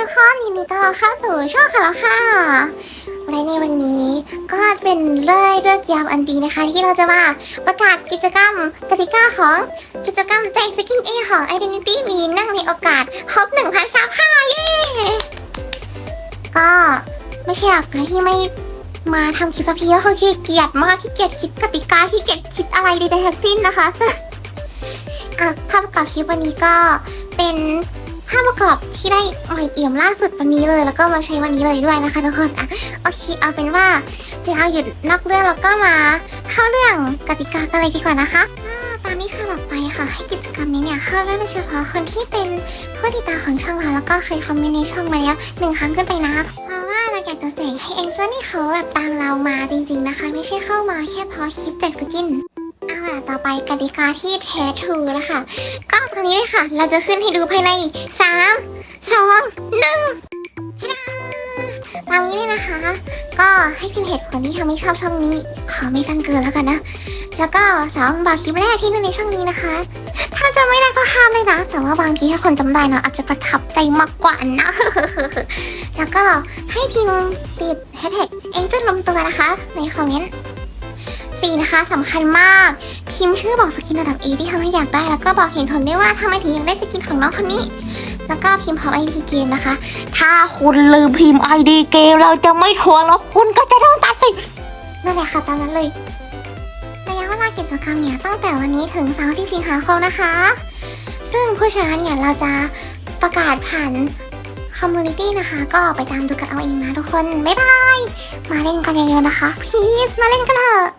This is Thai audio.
ทุกคนยินดีต้อนรับเข้าสู่ช่องค่ะแล้วค่ะและในวันนี้ก็เป็นเรื่อยเลือกยามอันดีนะคะ ที่เราจะมาประกาศกิจกรรมกติกาของกิจกรรมแจกสกินเอของ Identity มีนั่งในโอกาสครบ1,000ซับค่ะเย้ก็ไม่ใช่หรอกนะที่ไม่มาทำคลิปสักทีก็คือขี้เกียจมากขี้เกียจคิดกติกาขี้เกียจคิดอะไรใดๆทั้งสิ้นนะคะอะภาพประกอบคลิปวันนี้ก็เป็น ภาพประกอบที่ได้ใหม่เอี่ยมล่าสุดวันนี้เลย แล้วก็มาใช้วันนี้เลยด้วยนะคะทุกคนอะโอเคเอาเป็นว่าเราหยุดนอกเรื่องแล้วก็มา เข้าเรื่องกติกากันเลยดีกว่านะคะตามที่เคยบอกไปค่ะ ให้กิจกรรมนี้เนี่ยเข้าได้เฉพาะคนที่เป็นผู้ติดตามของช่องเราแล้วก็เคยคอมเมนต์ในช่องมาแล้วหนึ่งครั้งขึ้นไปนะเพราะว่าเราอยากจะแจกให้เองเซอร์นี่เขาแบบตามเรามาจริง ๆนะคะ ไม่ใช่เข้ามาแค่เพราะคลิปแจกสกิน เอาล่ะ ต่อไปกติกาที่แท้ทรูนะคะ ก็ตอนนี้เลยค่ะ เราจะขึ้นให้ดูภายใน 3 2 1ฮิดาตามนี้เลยนะคะ ก็ให้พิมพ์เหตุผลที่ทำให้ชอบช่องนี้ ขอไม่กันเกินแล้วกันนะ แล้วก็สองบอกคลิปแรกที่ดูในช่องนี้นะคะ ถ้าจะไม่ได้ก็ห้ามเลยนะ แต่ว่าบางทีถ้าคนจำได้นะอาจจะประทับใจมากกว่านะแล้วก็ให้พิมพ์ติดแฮชแท็กเอ็นจนลมตัวนะคะ ในคอมเมนต์สี่นะคะสำคัญมาก พิมพ์ชื่อบอกสกินระดับ A ที่ทำให้อยากได้ แล้วก็บอกเหตุผลด้วยว่าทำไมถึงอยากได้สกินของน้องคนนี้ แล้วก็พิมพ์พร้อมไอพีเกมนะคะ ถ้าคุณลืมพิมพ์ ID เกมเราจะไม่ทวงแล้วคุณก็จะโดนตัดสิทธิ์นั่นแหละค่ะตามนั้นเลยระยะเวลากิจกรรมเนี่ยตั้งแต่วันนี้ถึงเสาร์ที่สิงหาคมนะคะ ซึ่งผู้ชนะเนี่ยเราจะประกาศผ่านคอมมูนิตี้นะคะ ก็ไปตามดูกันเอาเองนะทุกคน บ๊ายบาย มาเล่นกันเยอะๆนะคะ พีซมาเล่นกันเถอะ